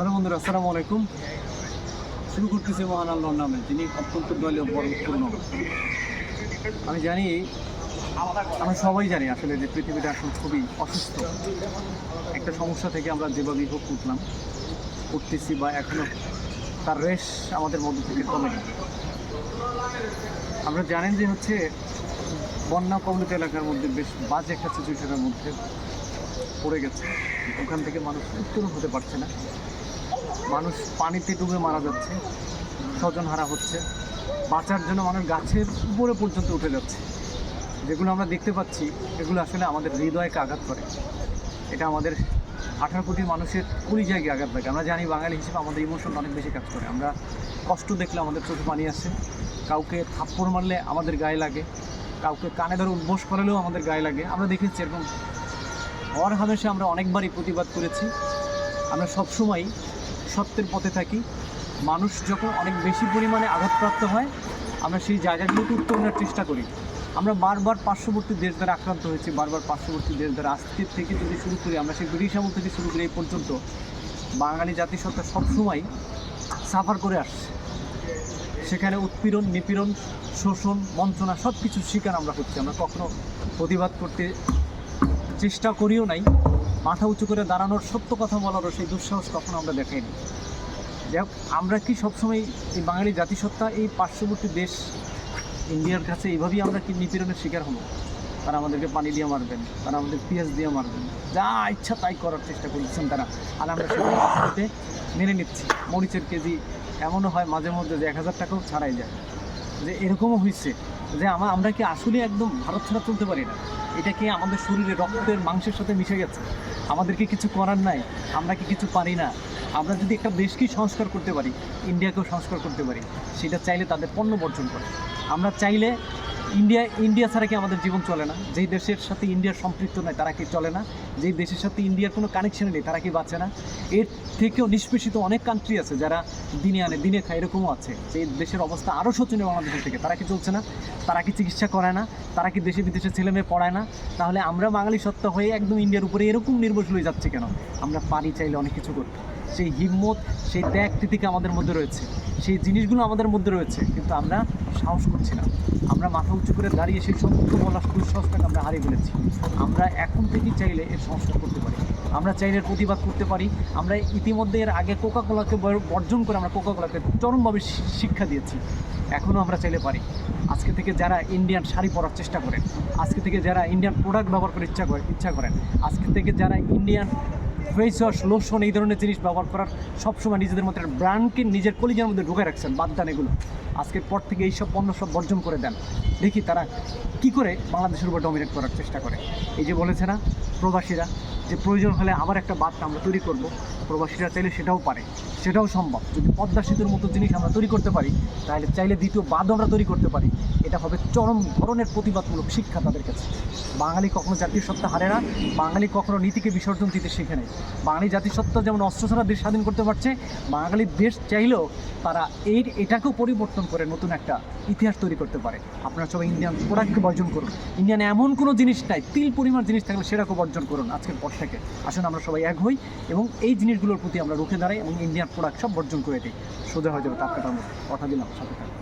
Hello বন্ধুরা, আসসালামু আলাইকুম। শুরু করতেছি মহান আল্লাহর নামে, যিনি অত্যন্ত দলীয় পূর্ণ আমি জানি, আমরা সবাই জানি আসলে যে পৃথিবীটা এখন খুবই অসুস্থ। একটা সমস্যা থেকে আমরা যেভাবেই হোক উঠলাম, উঠতেছি বা এখনও তার রেশ আমাদের মধ্য থেকে কমেনি আমরা জানেন যে হচ্ছে, বন্যা কবলিত এলাকার মধ্যে বেশ বাজে একটা সিচুয়েশনের মধ্যে পড়ে গেছে। ওখান থেকে মানুষ উত্তরণ হতে পারছে না। মানুষ পানিতে ডুবে মারা যাচ্ছে স্বজন হারা হচ্ছে। বাঁচার জন্য মানুষ গাছের উপরে পর্যন্ত উঠে যাচ্ছে। যেগুলো আমরা দেখতে পাচ্ছি, এগুলো আসলে আমাদের হৃদয়কে আঘাত করে। এটা আমাদের আঠারো কোটি মানুষের কুড়ি জায়গায় আঘাত লাগে। আমরা জানি বাঙালি হিসেবে আমাদের ইমোশন অনেক বেশি কাজ করে। আমরা কষ্ট দেখলে আমাদের চোখে পানি আসে। কাউকে থাপ্পড় মারলে আমাদের গায়ে লাগে। কাউকে কানে ধরে উদ্বোস করালেও আমাদের গায়ে লাগে। আমরা দেখেছি এরকম হওয়ার হামেশে আমরা অনেকবারই প্রতিবাদ করেছি। আমরা সবসময় সত্যের পথে থাকি। মানুষ যখন অনেক বেশি পরিমাণে আঘাতপ্রাপ্ত হয়, আমরা সেই জায়গাগুলোকে উত্তরণের চেষ্টা করি। আমরা বারবার পার্শ্ববর্তী দেশ দ্বারা আক্রান্ত হয়েছি, বারবার পার্শ্ববর্তী দেশ দ্বারা আজকের থেকে যদি শুরু করি, আমরা সেই ব্রিটিশ আমল থেকে শুরু করি এই পর্যন্ত। বাঙালি জাতিসত্তা সবসময় সাফার করে আসছে। সেখানে উৎপীড়ন, নিপীড়ন, শোষণ, বঞ্চনা সব কিছুর শিকার আমরা হচ্ছি। আমরা কখনো প্রতিবাদ করতে চেষ্টা করিও নাই। মাথা উঁচু করে দাঁড়ানোর সত্য কথা বলারও সেই দুঃসাহস কখনো আমরা দেখাইনি। যাই হোক, আমরা কি সবসময় এই বাঙালি জাতিসত্তা, এই পার্শ্ববর্তী দেশ ইন্ডিয়ার কাছে এইভাবেই আমরা কি নিপীড়নের শিকার হব? তারা আমাদেরকে পানি দিয়ে মারবেন, তারা আমাদের পিঁয়াজ দিয়ে মারবেন, যা ইচ্ছা তাই করার চেষ্টা করছেন তারা। আর আমরা সেটা আস্তে মেনে নিচ্ছি। মরিচের কেজি এমনও হয়, মাঝে মধ্যে যে এক হাজার টাকাও ছাড়াই যায়। যে এরকমও হয়েছে যে আমার আমরা কি আসলে একদম ভারত ছাড়া চলতে পারি না? এটা কি আমাদের শরীরে রক্তের মাংসের সাথে মিশে গেছে? আমাদেরকে কিছু করার নাই? আমরা কি কিছু পারি না? আমরা যদি একটা দেশকেই সংস্কার করতে পারি, ইন্ডিয়াকেও সংস্কার করতে পারি, সেটা চাইলে তাদের পণ্য বর্জন করে। আমরা চাইলে ইন্ডিয়া ইন্ডিয়া ছাড়া কি আমাদের জীবন চলে না? যেই দেশের সাথে ইন্ডিয়ার সম্পৃক্ত নয় তারা কি চলে না? যেই দেশের সাথে ইন্ডিয়ার কোনো কানেকশন নেই, তারা কি বাঁচে না? এর থেকেও নিষ্পেষিত অনেক কান্ট্রি আছে যারা দিনে আনে, দিনে খায়, এরকমও আছে। যে দেশের অবস্থা আরও শোচনীয় বাংলাদেশের থেকে, তারা কি চলছে না? তারা কি চিকিৎসা করায় না? তারা কি দেশে বিদেশে ছেলে মেয়ে পড়ায় না? তাহলে আমরা বাঙালি সত্তা হয়ে একদম ইন্ডিয়ার উপরে এরকম নির্ভরশীল হয়ে যাচ্ছে কেন? আমরা পারি চাইলে অনেক কিছু করতে সেই হিম্মত, সেই ত্যাগ তিতিকে আমাদের মধ্যে রয়েছে। সেই জিনিসগুলো আমাদের মধ্যে রয়েছে, কিন্তু আমরা সাহস করছি না। আমরা মাথা উঁচু করে দাঁড়িয়ে সেই সমস্ত বলার কুসংস্কারকে আমরা হারিয়ে ফেলেছি। আমরা এখন থেকেই চাইলে এর সংস্কার করতে পারি। আমরা চাইলে প্রতিবাদ করতে পারি। আমরা ইতিমধ্যে এর আগে কোকা কোলাকে বর্জন করে আমরা কোকা কোলাকে চরমভাবে শিক্ষা দিয়েছি। এখনও আমরা চাইলে পারি। আজকে থেকে যারা ইন্ডিয়ান শাড়ি পরার চেষ্টা করেন, আজকে থেকে যারা ইন্ডিয়ান প্রোডাক্ট ব্যবহার করে ইচ্ছা করে ইচ্ছা করেন, আজকে থেকে যারা ইন্ডিয়ান ফেস ওয়াশ লোশন এই ধরনের জিনিস ব্যবহার করার সবসময় নিজেদের মধ্যে একটা ব্র্যান্ডকে নিজের কলিজার মধ্যে ঢুকে রাখছেন বাদ দেন এগুলো আজকের পর থেকে এইসব পণ্য সব বর্জন করে দেন। দেখি তারা কি করে বাংলাদেশের উপর ডমিনেট করার চেষ্টা করে। এই যে বলেছে না প্রবাসীরা যে প্রয়োজন হলে আবার একটা বাদ আমরা তৈরি করব, প্রবাসীরা চাইলে সেটাও পারে। সেটাও সম্ভব। যদি পদ্মা সেতুর মতো জিনিস আমরা তৈরি করতে পারি, তাহলে চাইলে দ্বিতীয় বাদও আমরা তৈরি করতে পারি। এটা হবে চরম ধরনের প্রতিবাদমূলক শিক্ষা তাদের কাছে। বাঙালি কখনো জাতীয় সত্তা হারে না, বাঙালি কখনো নীতিকে বিসর্জন দিতে শেখে নেই। বাঙালি জাতীয় সত্তা যেমন অস্ত্র ছাড়া দেশ স্বাধীন করতে পারছে, বাঙালি দেশ চাইলেও তারা এই এটাকেও পরিবর্তন করে নতুন একটা ইতিহাস তৈরি করতে পারে। আপনারা সবাই ইন্ডিয়ান প্রোডাক্টকে বর্জন করুন। ইন্ডিয়ান এমন কোনো জিনিস নাই, তিল পরিমাণ জিনিস থাকলে সেটাকেও বর্জন করুন আজকের পর থেকে। আসুন আমরা সবাই এক হই এবং এই জিনিসগুলোর প্রতি আমরা রুখে দাঁড়াই এবং ইন্ডিয়ান প্রোডাক্ট সব বর্জন করে দিই। সোজা হয়ে যাবে তার মধ্যে কথা দিলাম, সাথে